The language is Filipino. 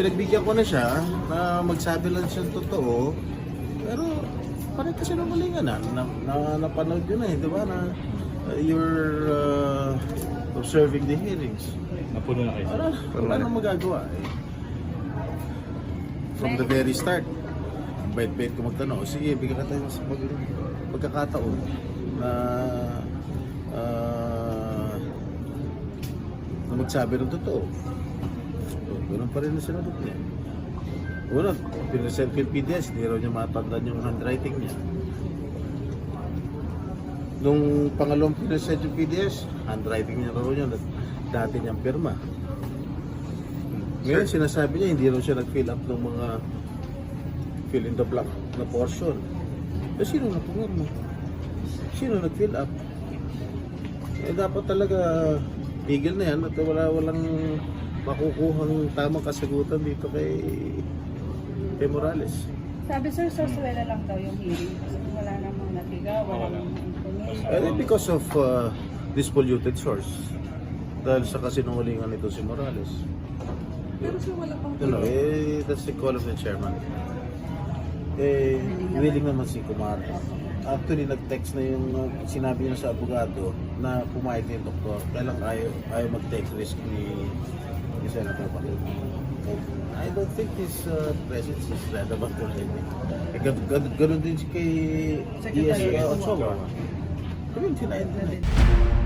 pinagbigyan ko na siya na magsabi lang siya ng totoo. Pero parang kasi namalingan na, na, na napanood yun eh, di ba? Na uh, you're uh, observing the hearings. Napuno na kayo. Wala, wala nang magagawa eh. From the very start, ang bait-bait ko magtanong, sige, bigyan ka tayo sa pag, pagkakataon na ah, na magsabi ng totoo. So, ganun pa rin ang sinagot niya. Una, pinresent ko yung PDS, hindi raw niya matandaan yung handwriting niya. Nung pangalawang pinresent yung PDS, handwriting niya raw at dati niyang pirma. Ngayon, sinasabi niya, hindi raw siya nag-fill up ng mga fill in the blank na portion. Eh, sino nagpumirma? Sino nag-fill up? Eh, dapat talaga tigil na yan at wala walang makukuhang tamang kasagutan dito kay kay Morales. Sabi sir, sorsuela lang daw yung hearing kasi wala namang natiga, wala namang information. And because of uh, this polluted source. Dahil sa kasinungalingan nito si Morales. Pero sir, wala pang You know, eh, that's the call of the chairman. Eh, willing naman si Kumar. Actually, nag-text na yung uh, sinabi niya sa abogado na pumayag na yung doktor. Kaya lang ayaw, ayaw mag-take risk ni Senator Bakit. I don't think his uh, presence is relevant already. Eh, gan- gan- ganun din si kay Secretary DS Ochoa. Yung sinayin din eh.